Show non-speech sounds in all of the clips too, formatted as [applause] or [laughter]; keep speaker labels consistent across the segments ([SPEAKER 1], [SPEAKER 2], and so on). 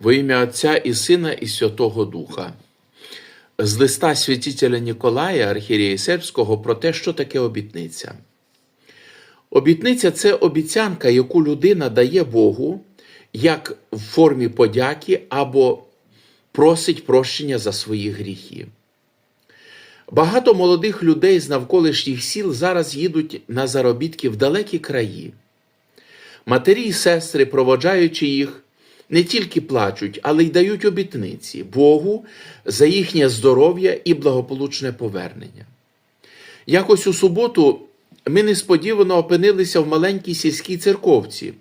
[SPEAKER 1] Во ім'я Отця і Сина, і Святого Духа. З листа святителя Ніколая, архієрея Сербського, про те, що таке обітниця. Обітниця це обіцянка, яку людина дає Богу, як в формі подяки або просить прощення за свої гріхи. Багато молодих людей з навколишніх сіл зараз їдуть на заробітки в далекі краї. Матері і сестри, проводжаючи їх, не тільки плачуть, але й дають обітниці Богу за їхнє здоров'я і благополучне повернення. Якось у суботу ми несподівано опинилися в маленькій сільській церковці.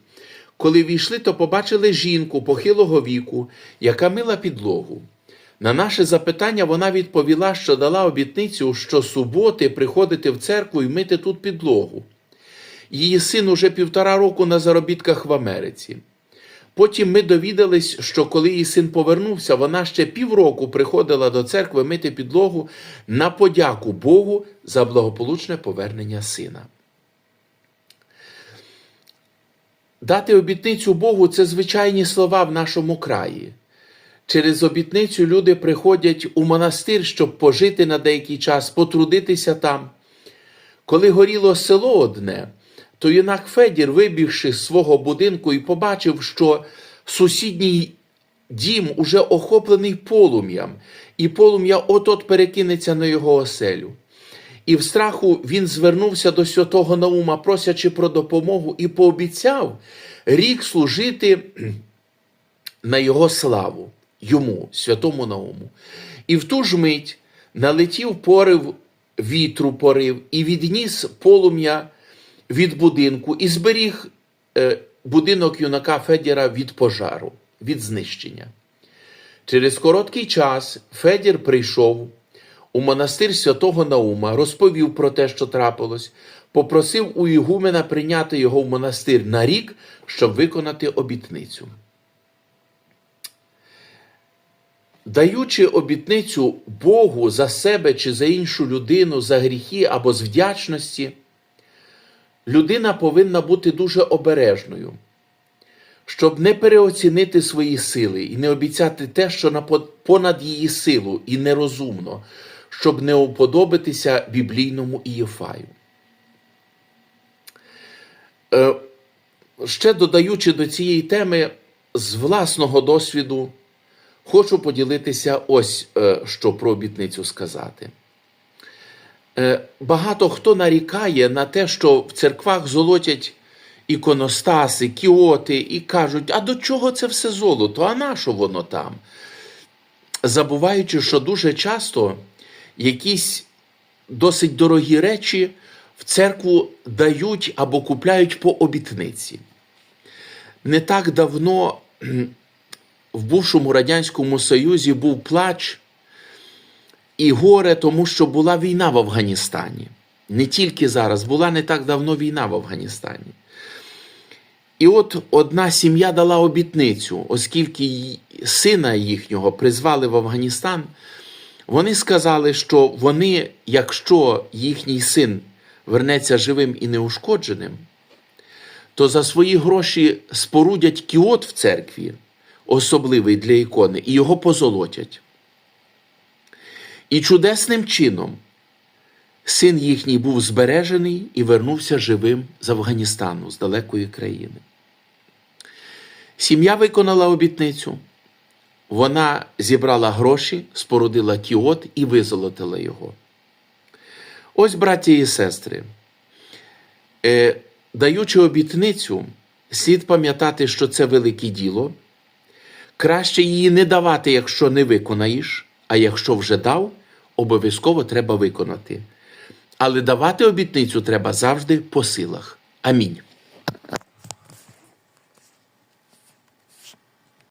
[SPEAKER 1] Коли війшли, то побачили жінку похилого віку, яка мила підлогу. На наше запитання вона відповіла, що дала обітницю, що суботи приходити в церкву і мити тут підлогу. Її син уже півтора року на заробітках в Америці. Потім ми довідались, що коли її син повернувся, вона ще півроку приходила до церкви мити підлогу на подяку Богу за благополучне повернення сина. Дати обітницю Богу це звичайні слова в нашому краї. Через обітницю люди приходять у монастир, щоб пожити на деякий час, потрудитися там. Коли горіло село одне, то юнак Федір, вибігши з свого будинку і побачив, що сусідній дім уже охоплений полум'ям, і полум'я от-от перекинеться на його оселю. І в страху він звернувся до святого Наума, просячи про допомогу, і пообіцяв рік служити [clears throat] на його славу, йому, святому Науму. І в ту ж мить налетів порив вітру порив і відніс полум'я від будинку і зберіг е, будинок юнака Федіра від пожару, від знищення. Через короткий час Федір прийшов у монастир святого Наума, розповів про те, що трапилось, попросив у Ігумена прийняти його в монастир на рік, щоб виконати обітницю. Даючи обітницю Богу за себе чи за іншу людину, за гріхи або з вдячності, людина повинна бути дуже обережною, щоб не переоцінити свої сили і не обіцяти те, що понад її силу, і нерозумно, щоб не уподобитися біблійному Ієфаю. Е, Ще додаючи до цієї теми з власного досвіду, хочу поділитися ось е, що про обітницю сказати. Е, Багато хто нарікає на те, що в церквах золотять іконостаси, кіоти і кажуть, а до чого це все золото? А на що воно там? Забуваючи, що дуже часто якісь досить дорогі речі в церкву дають або купляють по обітниці. Не так давно в бувшому Радянському Союзі був плач і горе, тому що була війна в Афганістані. Не тільки зараз, була не так давно війна в Афганістані. І от одна сім'я дала обітницю, оскільки сина їхнього призвали в Афганістан, вони сказали, що вони, якщо їхній син вернеться живим і неушкодженим, то за свої гроші спорудять кіот в церкві, особливий для ікони, і його позолотять. І чудесним чином син їхній був збережений і вернувся живим з Афганістану, з далекої країни. Сім'я виконала обітницю. Вона зібрала гроші, спорудила кіот і визолотила його. Ось, браті і сестри, е, даючи обітницю, слід пам'ятати, що це велике діло. Краще її не давати, якщо не виконаєш, а якщо вже дав, обов'язково треба виконати. Але давати обітницю треба завжди по силах. Амінь.